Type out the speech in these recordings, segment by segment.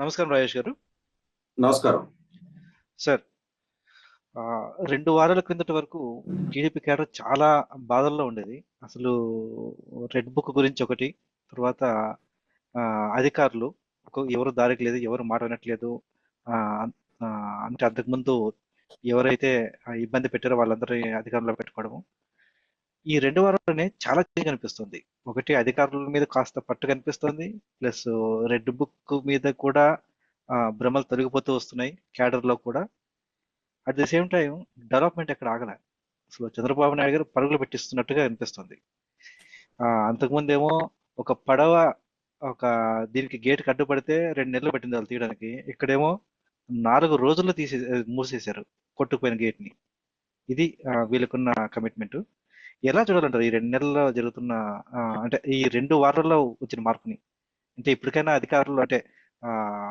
నమస్కారం రాజేష్ గారు. నమస్కారం. సార్ రెండు వారాల కిందటి వరకు టీడీపీ క్యాడర్ చాలా బాధల్లో ఉండేది. అసలు రెడ్ బుక్ గురించి ఒకటి తర్వాత అధికారులు ఎవరు దారికి లేదు ఎవరు మాట వినట్లేదు అంటే అంతకుముందు ఎవరైతే ఇబ్బంది పెట్టారో వాళ్ళందరి అధికారంలో పెట్టుకోవడము ఈ రెండు వారంలోనే చాలా చేంజ్ కనిపిస్తుంది. ఒకటి అధికారుల మీద కాస్త పట్టు కనిపిస్తుంది. ప్లస్ రెడ్ బుక్ మీద కూడా భ్రమలు తొలగిపోతూ వస్తున్నాయి క్యాడర్లో కూడా. At the same time development ఎక్కడ ఆగలే? అసలు చంద్రబాబు నాయుడు గారు పరుగులు పెట్టిస్తున్నట్టుగా అనిపిస్తుంది అంతకుముందు ఏమో ఒక పడవ ఒక దీనికి గేట్ కట్టుబడితే రెండు నెలలు పట్టింది వాళ్ళు తీయడానికి. ఇక్కడేమో నాలుగు రోజుల్లో తీసే మూసేశారు కొట్టుకుపోయిన గేట్ని. ఇది వీళ్ళకున్న కమిట్మెంట్ ఎలా చూడాలంటారు ఈ రెండు నెలల్లో జరుగుతున్న ఆ, అంటే ఈ రెండు వారాల్లో వచ్చిన మార్పుని. అంటే ఇప్పటికైనా అధికారులు అంటే ఆ,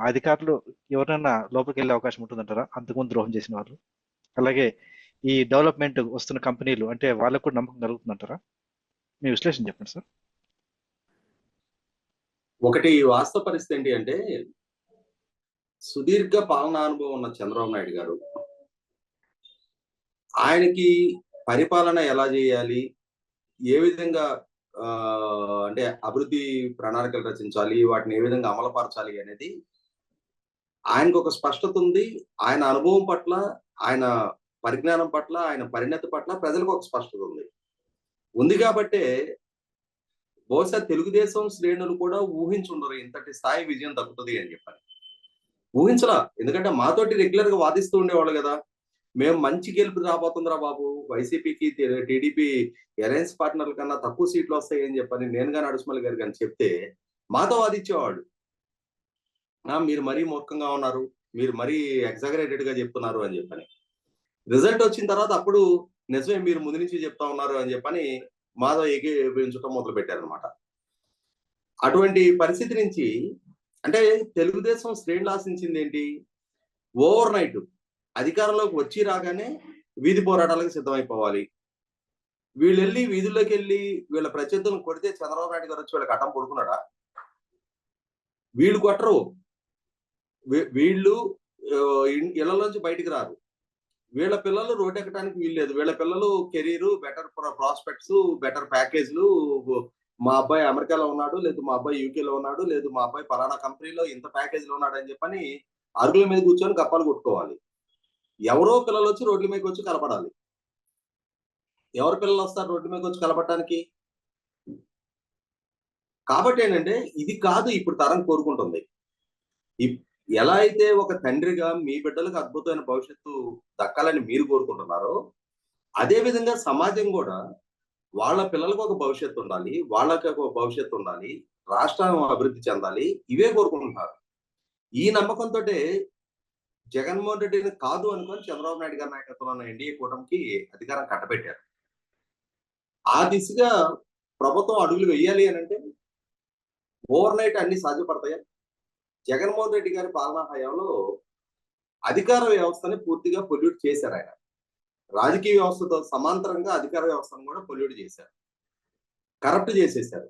అధికారులు ఎవరైనా లోపలికి వెళ్ళే అవకాశం ఉంటుందంటారా? అంతకుముందు ద్రోహం చేసిన వాళ్ళు. అలాగే ఈ డెవలప్మెంట్ వస్తున్న కంపెనీలు అంటే వాళ్ళకు కూడా నమ్మకం కలుగుతుందంటారా? మీ విశ్లేషణ చెప్పండి సార్. ఒకటి వాస్తవ పరిస్థితి ఏంటి అంటే సుదీర్ఘ పాలనానుభవం ఉన్న చంద్రబాబు నాయుడు గారు ఆయనకి పరిపాలన ఎలా చేయాలి? ఏ విధంగా ఆ, అంటే అభివృద్ధి ప్రణాళికలు రచించాలి? వాటిని ఏ విధంగా అమలుపరచాలి అనేది ఆయనకు ఒక స్పష్టత ఉంది. ఆయన అనుభవం పట్ల ఆయన పరిజ్ఞానం పట్ల ఆయన పరిణతి పట్ల ప్రజలకు ఒక స్పష్టత ఉంది. ఉంది కాబట్టే బహుశా తెలుగుదేశం శ్రేణులు కూడా ఊహించుండరు ఇంతటి స్థాయి విజయం దక్కుతుంది అని చెప్పని ఊహించలా ఎందుకంటే మాతోటి రెగ్యులర్గా వాదిస్తూ ఉండేవాళ్ళు కదా. మేము మంచి గెలుపు రాబోతుందిరా బాబు. వైసీపీకి టీడీపీ అలయన్స్ పార్ట్నర్ల కన్నా తక్కువ సీట్లు వస్తాయి అని చెప్పని నేను కానీ నడుసుమల్లి గారు కానీ చెప్తే మాతో వాదించేవాడు మీరు మరీ మూర్ఖంగా ఉన్నారు మీరు మరీ ఎగ్జాగరేటెడ్గా చెప్తున్నారు అని చెప్పని. రిజల్ట్ వచ్చిన తర్వాత అప్పుడు నిజమే మీరు ముందు నుంచి చెప్తా ఉన్నారు అని చెప్పని మాధవ్ ఏకీభవించడం మొదలు పెట్టారనమాట అటువంటి పరిస్థితి నుంచి అంటే తెలుగుదేశం శ్రేణులు ఆశించింది ఏంటి? ఓవర్ నైట్ అధికారంలోకి వచ్చి రాగానే వీధి పోరాటాలకు సిద్ధమైపోవాలి. వీళ్ళు వెళ్ళి వీధుల్లోకి వెళ్ళి వీళ్ళ ప్రత్యర్థులను కొడితే చంద్రబాబు నాయుడు గారు వచ్చి వీళ్ళకి అడ్డం పడుకున్నాడా? వీళ్ళు కొట్టరు. వీ- వీళ్ళు ఆ, ఇళ్ళలోంచి బయటికి రారు. వీళ్ళ పిల్లలు రోడ్ ఎక్కడానికి వీల్లేదు వీళ్ళ పిల్లలు కెరీర్ బెటర్ ప్రాస్పెక్ట్స్ బెటర్ ప్యాకేజ్లు. మా అబ్బాయి అమెరికాలో ఉన్నాడు లేదు మా అబ్బాయి యూకేలో ఉన్నాడు లేదు మా అబ్బాయి పలానా కంపెనీలో ఇంత ప్యాకేజ్లో ఉన్నాడు అని చెప్పని అరుగుల మీద కూర్చొని గప్పాలు కొట్టుకోవాలి. ఎవరో పిల్లలు వచ్చి రోడ్ల మీదకి వచ్చి కలపడాలి. ఎవరు పిల్లలు వస్తారు రోడ్ల మీదకి వచ్చి కలపడానికి కాబట్టి ఏంటంటే ఇది కాదు ఇప్పుడు తరం కోరుకుంటుంది. ఎలా అయితే ఒక తండ్రిగా మీ బిడ్డలకు అద్భుతమైన భవిష్యత్తు దక్కాలని మీరు కోరుకుంటున్నారో అదే విధంగా సమాజం కూడా వాళ్ళ పిల్లలకు ఒక భవిష్యత్తు ఉండాలి వాళ్ళకి ఒక భవిష్యత్తు ఉండాలి రాష్ట్రం అభివృద్ధి చెందాలి ఇవే కోరుకుంటున్నారు. ఈ నమ్మకంతో జగన్మోహన్ రెడ్డిని కాదు అనుకొని చంద్రబాబు నాయుడు గారి నాయకత్వంలో ఉన్న ఎన్డీఏ కూటమికి అధికారం కట్టబెట్టారు. ఆ దిశగా ప్రభుత్వం అడుగులు వెయ్యాలి అని అంటే ఓవర్ నైట్ అన్ని సాధ్యపడతాయా? జగన్మోహన్ రెడ్డి గారి పాలనా హయాంలో అధికార వ్యవస్థని పూర్తిగా పొల్యూట్ చేశారు ఆయన. రాజకీయ వ్యవస్థతో సమాంతరంగా అధికార వ్యవస్థను కూడా పొల్యూట్ చేశారు. కరప్ట్ చేసేశారు.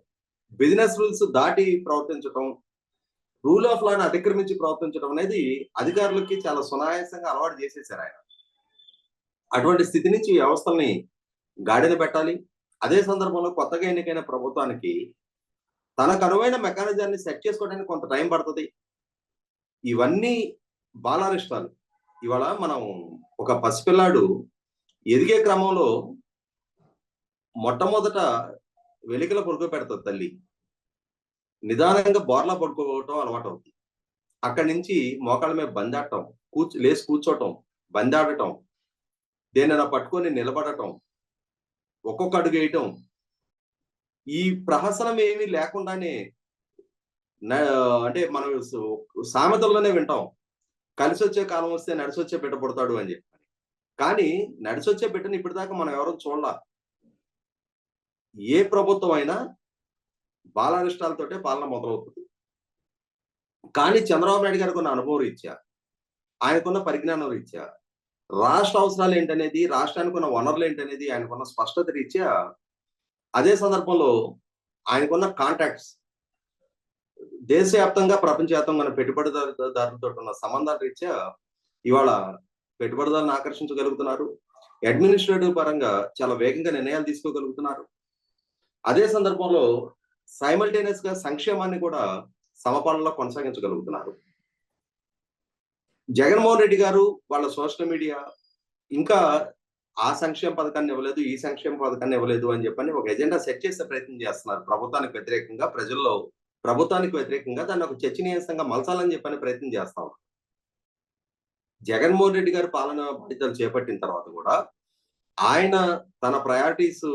బిజినెస్ రూల్స్ దాటి ప్రవర్తించడం రూల్ ఆఫ్ లాని అతిక్రమించి ప్రవర్తించడం అనేది అధికారులకి చాలా సునాయాసంగా అలవాటు చేసేసారు ఆయన. అటువంటి స్థితి నుంచి వ్యవస్థల్ని గాడిన పెట్టాలి. అదే సందర్భంలో కొత్తగా ఎన్నికైన ప్రభుత్వానికి తనకు అనువైన మెకానిజాన్ని సెట్ చేసుకోవడానికి కొంత టైం పడుతుంది. ఇవన్నీ బాలారిష్టాలు. ఇవాళ మనం ఒక పసిపిల్లాడు ఎదిగే క్రమంలో మొట్టమొదట వెలికల పెడుతుంది తల్లి. నిదానంగా బోర్లా పడుకోవటం అలవాటు అవుతుంది అక్కడి నుంచి మోకాళ్ళ మీద బందాడటం కూర్చు లేచి కూర్చోటం బందాడటం దేనైనా పట్టుకొని నిలబడటం ఒక్కొక్క అడుగు వేయటం. ఈ ప్రహసనం ఏమీ లేకుండానే న- అంటే మనం సామెతల్లోనే వింటాం. కలిసి వచ్చే కాలం వస్తే నడిచి వచ్చే బిడ్డ పుడతాడు అని చెప్పి. కానీ నడిచి వచ్చే బిడ్డని ఇప్పటిదాకా మనం ఎవరూ చూడాల. ఏ ప్రభుత్వం అయినా బాలారిష్టాలతోటే పాలన మొదలవుతుంది. కానీ చంద్రబాబు నాయుడు గారికి ఉన్న అనుభవం రీత్యా ఆయనకున్న పరిజ్ఞానం రీత్యా రాష్ట్ర అవసరాలు ఏంటనేది రాష్ట్రానికి ఉన్న వనరులు ఏంటనేది ఆయనకున్న స్పష్టత రీత్యా అదే సందర్భంలో ఆయనకున్న కాంటాక్ట్స్ దేశవ్యాప్తంగా ప్రపంచవ్యాప్తంగా పెట్టుబడిదారులతో ఉన్న సంబంధాల రీత్యా ఇవాళ పెట్టుబడిదారులను ఆకర్షించగలుగుతున్నారు. అడ్మినిస్ట్రేటివ్ పరంగా చాలా వేగంగా నిర్ణయాలు తీసుకోగలుగుతున్నారు. అదే సందర్భంలో సైమల్టేనియస్గా సంక్షేమాన్ని కూడా సమపాలనలో కొనసాగించగలుగుతున్నారు. జగన్మోహన్ రెడ్డి గారు వాళ్ళ సోషల్ మీడియా ఇంకా ఆ సంక్షేమ పథకాన్ని ఇవ్వలేదు ఈ సంక్షేమ పథకాన్ని ఇవ్వలేదు అని చెప్పని ఒక ఎజెండా సెట్ చేసే ప్రయత్నం చేస్తున్నారు. ప్రభుత్వానికి వ్యతిరేకంగా ప్రజల్లో ప్రభుత్వానికి వ్యతిరేకంగా దాన్ని ఒక చర్చనీయాంశంగా మలచాలని చెప్పని ప్రయత్నం చేస్తా ఉన్నారు. జగన్మోహన్ రెడ్డి గారు పాలన బాధ్యతలు చేపట్టిన తర్వాత కూడా ఆయన తన ప్రయారిటీస్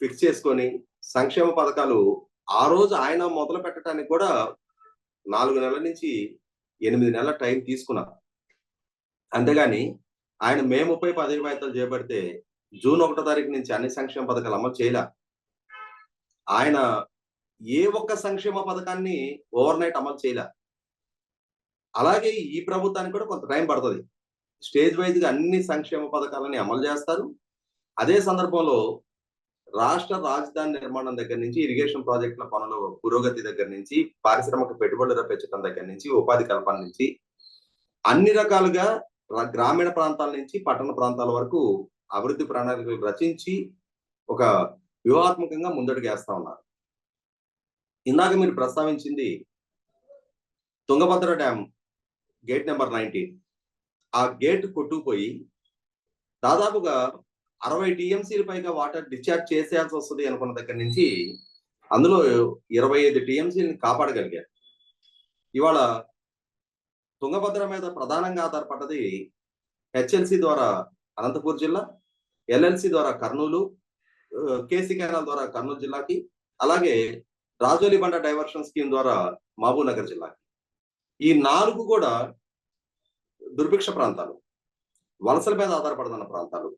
ఫిక్స్ చేసుకొని సంక్షేమ పథకాలు ఆ రోజు ఆయన మొదలు పెట్టడానికి కూడా నాలుగు నెలల నుంచి ఎనిమిది నెలల టైం తీసుకున్నారు. అంతేగాని ఆయన మే ముప్పై పదవి బాధ్యతలు చేపడితే జూన్ ఒకటో తారీఖు నుంచి అన్ని సంక్షేమ పథకాలు అమలు చేయలే. ఆయన ఏ ఒక్క సంక్షేమ పథకాన్ని ఓవర్ నైట్ అమలు చేయలే. అలాగే ఈ ప్రభుత్వానికి కూడా కొంత టైం పడుతుంది. స్టేజ్ వైజ్గా అన్ని సంక్షేమ పథకాలని అమలు చేస్తారు. అదే సందర్భంలో రాష్ట్ర రాజధాని నిర్మాణం దగ్గర నుంచి ఇరిగేషన్ ప్రాజెక్టుల పనుల పురోగతి దగ్గర నుంచి పారిశ్రామిక పెట్టుబడులు రప్పించడం దగ్గర నుంచి ఉపాధి కల్పన నుంచి అన్ని రకాలుగా గ్రామీణ ప్రాంతాల నుంచి పట్టణ ప్రాంతాల వరకు అభివృద్ధి ప్రణాళికలు రచించి ఒక వ్యూహాత్మకంగా ముందడుగు వేస్తా ఉన్నారు. ఇందాక మీరు ప్రస్తావించింది Tungabhadra dam gate number nineteen. ఆ గేట్ కొట్టుకుపోయి దాదాపుగా అరవై టీఎంసీల పైగా వాటర్ డిశ్చార్జ్ చేసేయాల్సి వస్తుంది అనుకున్న దగ్గర నుంచి అందులో ఇరవై ఐదు టీఎంసీని కాపాడగలిగారు. ఇవాళ తుంగభద్ర మీద ప్రధానంగా ఆధారపడ్డది హెచ్ఎల్సి ద్వారా అనంతపూర్ జిల్లా ఎల్ఎల్సి ద్వారా కర్నూలు కేసీ కెనాల్ ద్వారా కర్నూలు జిల్లాకి అలాగే రాజోలి బండ డైవర్షన్ స్కీమ్ ద్వారా మహబూబ్ నగర్ జిల్లాకి. ఈ నాలుగు కూడా దుర్భిక్ష ప్రాంతాలు వలసల మీద ఆధారపడుతున్న ప్రాంతాలు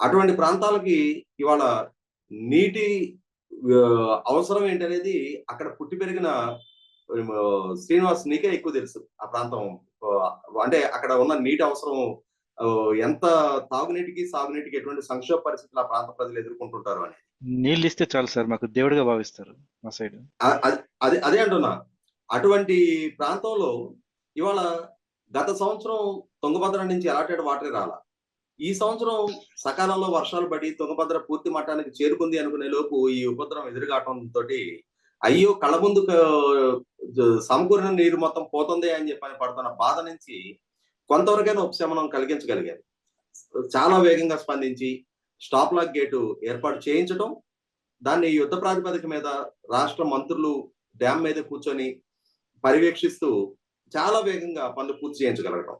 అటువంటి ప్రాంతాలకి ఇవాళ నీటి అవసరం ఏంటనేది అక్కడ పుట్టి పెరిగిన శ్రీనివాస్ నీకే ఎక్కువ తెలుసు ఆ ప్రాంతం. అంటే అక్కడ ఉన్న నీటి అవసరం ఎంత తాగునీటికి సాగునీటికి ఎటువంటి సంక్షోభ పరిస్థితులు ఆ ప్రాంత ప్రజలు ఎదుర్కొంటుంటారు అని. నీళ్ళు ఇస్తే చాలు సార్ మాకు దేవుడిగా భావిస్తారు మా సైడ్. అదే అదే అంటున్నా. అటువంటి ప్రాంతంలో ఇవాళ గత సంవత్సరం తుంగభద్ర నుంచి అలాటెడ్ వాటర్ రాల. ఈ సంవత్సరం సకాలంలో వర్షాలు పడి తుంగభద్ర పూర్తి మట్టానికి చేరుకుంది అనుకునే లోపు ఈ ఉపద్రవం ఎదురుగాటంతో తోటి అయ్యో కళ్ళ ముందు సమకూరిన నీరు మొత్తం పోతుంది అని చెప్పని పడుతున్న బాధ నుంచి కొంతవరకైనా ఉపశమనం కలిగించగలిగారు. చాలా వేగంగా స్పందించి స్టాప్ లాక్ గేటు ఏర్పాటు చేయించడం దాన్ని యుద్ధ ప్రాతిపదిక మీద రాష్ట్ర మంత్రులు డ్యామ్ మీద కూర్చొని పర్యవేక్షిస్తూ చాలా వేగంగా పనులు పూర్తి చేయించగలగడం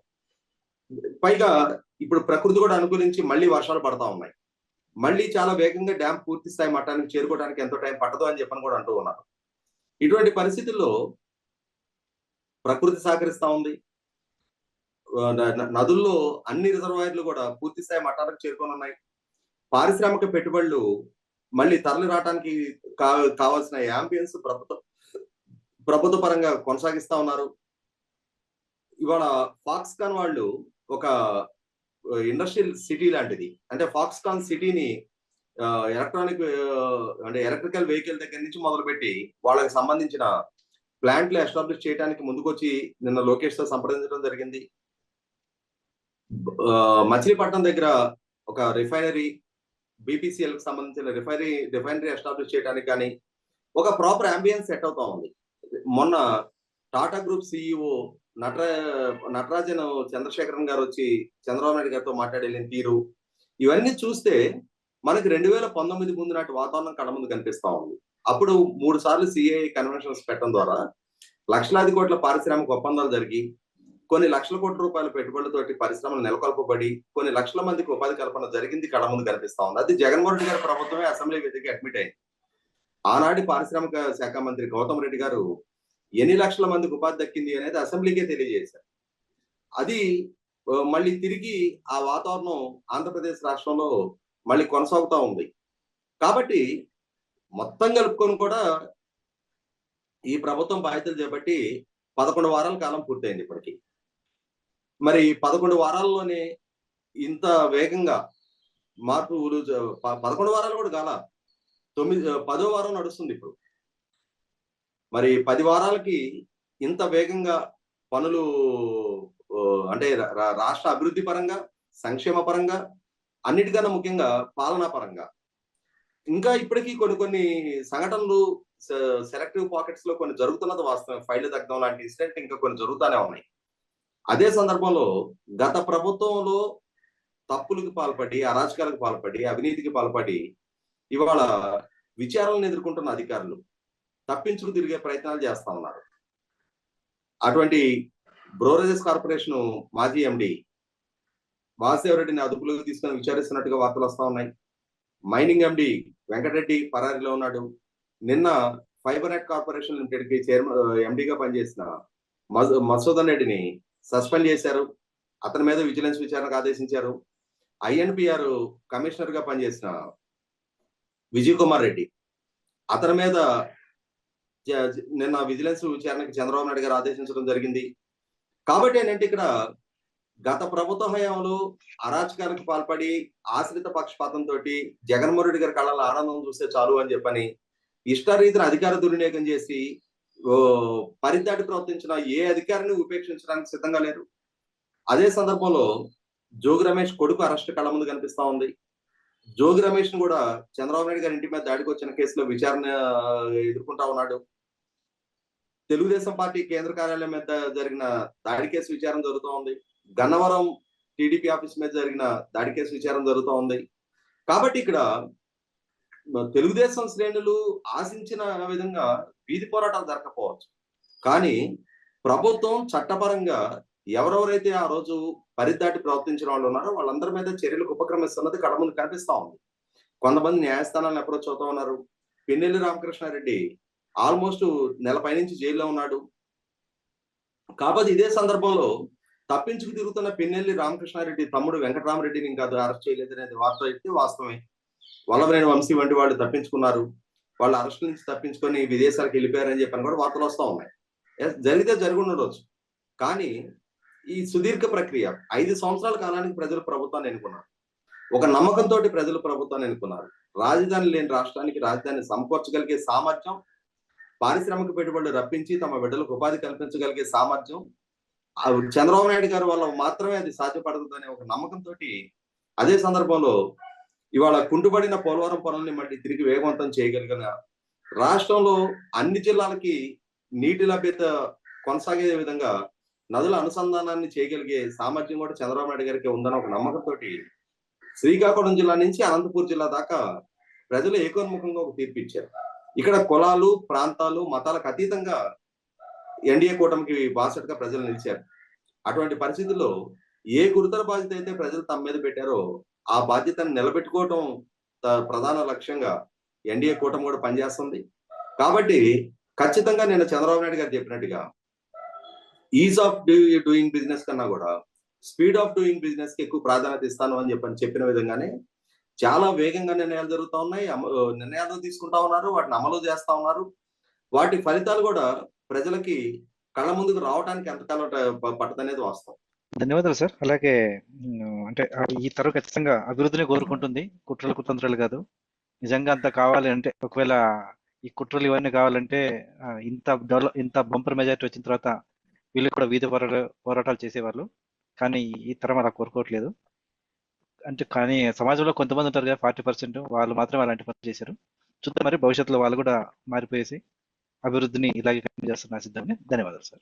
పైగా ఇప్పుడు ప్రకృతి కూడా అనుకూలించి మళ్ళీ వర్షాలు పడతా ఉన్నాయి. మళ్ళీ చాలా వేగంగా డ్యామ్ పూర్తి స్థాయి మట్టానికి చేరుకోవడానికి ఎంతో టైం పట్టదు అని చెప్పని కూడా అంటూ ఉన్నారు. ఇటువంటి పరిస్థితుల్లో ప్రకృతి సహకరిస్తా ఉంది. నదుల్లో అన్ని రిజర్వాయర్లు కూడా పూర్తి స్థాయి మట్టాలకు చేరుకొని ఉన్నాయి. పారిశ్రామిక పెట్టుబడులు మళ్ళీ తరలి రావడానికి కా కావాల్సిన యాంబియన్స్ ప్రభుత్వం ప్రభుత్వ పరంగా కొనసాగిస్తా ఉన్నారు. ఇవాళ ఫాక్స్కాన్ వాళ్ళు ఒక ఇండస్ట్రియల్ సిటీ లాంటిది. అంటే ఫాక్స్కాన్ సిటీని ఎలక్ట్రానిక్ అంటే ఎలక్ట్రికల్ వెహికల్ దగ్గర నుంచి మొదలుపెట్టి వాళ్ళకి సంబంధించిన ప్లాంట్లు ఎస్టాబ్లిష్ చేయడానికి ముందుకొచ్చి నిన్న లోకేష్తో సంప్రదించడం జరిగింది. మచిలీపట్నం దగ్గర ఒక రిఫైనరీ బీపీసీఎల్కి సంబంధించిన రిఫైనరీ రిఫైనరీ ఎస్టాబ్లిష్ చేయడానికి కానీ ఒక ప్రాపర్ అంబియన్స్ సెట్ అవుతా ఉంది. మొన్న టాటా గ్రూప్ సిఇఓ నటరా నటరాజన్ చంద్రశేఖరన్ గారు వచ్చి చంద్రబాబు నాయుడు గారితో మాట్లాడే తీరు. ఇవన్నీ చూస్తే మనకి రెండు వేల పంతొమ్మిది ముందు నాటి వాతావరణం కళ్ళ ముందు కనిపిస్తా ఉంది. అప్పుడు మూడు సార్లు సిఐ కన్వెన్షన్స్ పెట్టడం ద్వారా లక్షలాది కోట్ల పారిశ్రామిక ఒప్పందాలు జరిగి కొన్ని లక్షల కోట్ల రూపాయల పెట్టుబడులతోటి పరిశ్రమలు నెలకొల్పబడి కొన్ని లక్షల మందికి ఉపాధి కల్పన జరిగింది కళ్ళ ముందు కనిపిస్తా ఉంది. అది జగన్మోహన్ రెడ్డి గారి ప్రభుత్వమే అసెంబ్లీ వేదిక అడ్మిట్ అయింది. ఆనాటి పారిశ్రామిక శాఖ మంత్రి గౌతమ్ రెడ్డి గారు ఎన్ని లక్షల మందికి ఉపాధి దక్కింది అనేది అసెంబ్లీకే తెలియజేశారు. అది మళ్ళీ తిరిగి ఆ వాతావరణం ఆంధ్రప్రదేశ్ రాష్ట్రంలో మళ్ళీ కొనసాగుతా ఉంది. కాబట్టి మొత్తం కలుపుకొని కూడా ఈ ప్రభుత్వం బాధ్యతలు చేపట్టి పదకొండు వారాల కాలం పూర్తయింది ఇప్పటికి. మరి పదకొండు వారాల్లోనే ఇంత వేగంగా మార్పు పదకొండు వారాలు కూడా కాల. తొమ్మిది పదో వారం నడుస్తుంది ఇప్పుడు. మరి పది వారాలకి ఇంత వేగంగా పనులు అంటే రాష్ట్ర అభివృద్ధి పరంగా సంక్షేమ పరంగా అన్నిటికన్నా ముఖ్యంగా పాలనా పరంగా. ఇంకా ఇప్పటికీ కొన్ని కొన్ని సంఘటనలు సెలెక్టివ్ పాకెట్స్లో కొన్ని జరుగుతున్నది వాస్తవం. ఫైల్ తగ్గడం లాంటి ఇన్సిడెంట్ ఇంకా కొన్ని జరుగుతూనే ఉన్నాయి. అదే సందర్భంలో గత ప్రభుత్వంలో తప్పులకు పాల్పడి అరాచకాలకు పాల్పడి అవినీతికి పాల్పడి ఇవాళ విచారాలను ఎదుర్కొంటున్న అధికారులు తప్పించుకు తిరిగే ప్రయత్నాలు చేస్తా ఉన్నారు. అటువంటి బ్రోరేజెస్ కార్పొరేషన్ మాజీ ఎండి వాసేవరెడ్డిని అదుపులోకి తీసుకుని విచారిస్తున్నట్టుగా వార్తలు వస్తా ఉన్నాయి. మైనింగ్ ఎండి వెంకటరెడ్డి పరారీలో ఉన్నాడు. నిన్న ఫైబర్ నెట్ కార్పొరేషన్ లిమిటెడ్కి చైర్మన్ uh, ఎండిగా పనిచేసిన మసూదన్ రెడ్డిని సస్పెండ్ చేశారు. అతని మీద విజిలెన్స్ విచారణకు ఆదేశించారు. ఐఎన్పిఆర్ కమిషనర్గా పనిచేసిన విజయ్ కుమార్ రెడ్డి అతని మీద నిన్న విజిలెన్స్ విచారణకి చంద్రబాబు నాయుడు గారు ఆదేశించడం జరిగింది. కాబట్టి ఏంటంటే ఇక్కడ గత ప్రభుత్వ హయాంలో అరాచకాలకు పాల్పడి ఆశ్రిత పక్షపాతంతో జగన్మోహన్ రెడ్డి గారి కళ్ళలో ఆనందం చూస్తే చాలు అని చెప్పని ఇష్టరీతిని అధికార దుర్వినియోగం చేసి ఓ పరిదాటి ప్రవర్తించిన ఏ అధికారిని ఉపేక్షించడానికి సిద్ధంగా లేరు. అదే సందర్భంలో జోగి రమేష్ కొడుకు అరెస్ట్ కళ్ళ ముందు కనిపిస్తా ఉంది. జోగి రమేష్ను కూడా చంద్రబాబు నాయుడు గారి ఇంటి మీద దాడికి వచ్చిన కేసులో విచారణ ఎదుర్కొంటా ఉన్నాడు. తెలుగుదేశం పార్టీ కేంద్ర కార్యాలయం మీద జరిగిన దాడి కేసు విచారణ జరుగుతూ ఉంది. గన్నవరం టీడీపీ ఆఫీస్ మీద జరిగిన దాడి కేసు విచారణ జరుగుతూ ఉంది. కాబట్టి ఇక్కడ తెలుగుదేశం శ్రేణులు ఆశించిన విధంగా వీధి పోరాటాలు జరగకపోవచ్చు. కానీ ప్రభుత్వం చట్టపరంగా ఎవరెవరైతే ఆ రోజు పరిదాటి ప్రవర్తించిన వాళ్ళు ఉన్నారో వాళ్ళందరి మీద చర్యలకు ఉపక్రమిస్తున్నది కడముందు ముందు కనిపిస్తా ఉంది. కొంతమంది న్యాయస్థానాలను అప్రోచ్ అవుతా ఉన్నారు. పిన్నెల్లి రామకృష్ణారెడ్డి ఆల్మోస్ట్ నెల పైనుంచి జైల్లో ఉన్నాడు. కాబట్టి ఇదే సందర్భంలో తప్పించుకు తిరుగుతున్న పిన్నెల్లి రామకృష్ణారెడ్డి తమ్ముడు వెంకటరామరెడ్డిని ఇంకా అరెస్ట్ చేయలేదు అనేది వార్త అయితే వాస్తవమే. వల్లభనేని వంశీ వంటి వాళ్ళు తప్పించుకున్నారు. వాళ్ళు అరెస్ట్ నుంచి తప్పించుకొని విదేశాలకు వెళ్ళిపోయారని చెప్పని కూడా వార్తలు వస్తూ ఉన్నాయి. జరిగితే జరిగి ఉండవచ్చు కానీ ఈ సుదీర్ఘ ప్రక్రియ ఐదు సంవత్సరాల కాలానికి ప్రజలు ప్రభుత్వాన్ని ఎన్నుకున్నారు. ఒక నమ్మకంతో ప్రజలు ప్రభుత్వాన్ని ఎన్నుకున్నారు. రాజధాని లేని రాష్ట్రానికి రాజధాని సమకూర్చగలిగే సామర్థ్యం పారిశ్రామిక పెట్టుబడులు రప్పించి తమ బిడ్డలకు ఉపాధి కల్పించగలిగే సామర్థ్యం ఆ చంద్రబాబు నాయుడు గారి వల్ల మాత్రమే అది సాధ్యపడుతుందనే ఒక నమ్మకంతో అదే సందర్భంలో ఇవాళ కుంటుబడిన పోలవరం పనుల్ని మళ్ళీ తిరిగి వేగవంతం చేయగలిగిన రాష్ట్రంలో అన్ని జిల్లాలకి నీటి లభ్యత కొనసాగే విధంగా నదుల అనుసంధానాన్ని చేయగలిగే సామర్థ్యం కూడా చంద్రబాబు నాయుడు గారికి ఉందన్న ఒక నమ్మకంతో శ్రీకాకుళం జిల్లా నుంచి అనంతపూర్ జిల్లా దాకా ప్రజలు ఏకోన్ముఖంగా ఒక తీర్పు ఇచ్చారు. ఇక్కడ కులాలు ప్రాంతాలు మతాలకు అతీతంగా ఎన్డీఏ కూటమికి బాసటగా ప్రజలు నిలిచారు. అటువంటి పరిస్థితుల్లో ఏ గురుతర బాధ్యత అయితే ప్రజలు తమ మీద పెట్టారో ఆ బాధ్యతను నిలబెట్టుకోవటం ప్రధాన లక్ష్యంగా ఎన్డీఏ కూటమి కూడా పనిచేస్తుంది. కాబట్టి ఖచ్చితంగా నేను చంద్రబాబు నాయుడు గారు చెప్పినట్టుగా ఈజ్ ఆఫ్ డూయింగ్ బిజినెస్ కన్నా కూడా స్పీడ్ ఆఫ్ డూయింగ్ బిజినెస్కి ఎక్కువ ప్రాధాన్యత ఇస్తాను అని చెప్పని చెప్పిన విధంగానే చాలా వేగంగా నిర్ణయాలు జరుగుతూ ఉన్నాయి అమ- నిర్ణయాలు తీసుకుంటా ఉన్నారు వాటిని అమలు చేస్తా ఉన్నారు. వాటి ఫలితాలు కూడా ప్రజలకి కళ్ళ ముందుకు రావడానికి ఎంతకాలం ప- పట్టదనేది వాస్తవం. ధన్యవాదాలు సార్. అలాగే అంటే ఈ తరం ఖచ్చితంగా అభివృద్ధిని కోరుకుంటుంది కుట్రలు కుతంత్రాలు కాదు. నిజంగా అంత కావాలి అంటే ఒకవేళ ఈ కుట్రలు ఇవన్నీ కావాలంటే ఇంత డెవలప్ ఇంత బంపర్ మెజారిటీ వచ్చిన తర్వాత వీళ్ళు కూడా వీధి పోరాట పోరాటాలు చేసేవాళ్ళు. కానీ ఈ తరం అలా కోరుకోవట్లేదు. అంటే కానీ సమాజంలో కొంతమంది ఉంటారు కదా ఫార్టీ పర్సెంట్ వాళ్ళు మాత్రం అలాంటి పనులు చేశారు. చూద్దాం మరి భవిష్యత్తులో వాళ్ళు కూడా మారిపోయేసి అభివృద్ధిని ఇలాగే కంటిన్యూ చేస్తున్న సిద్ధమని ధన్యవాదాలు సార్.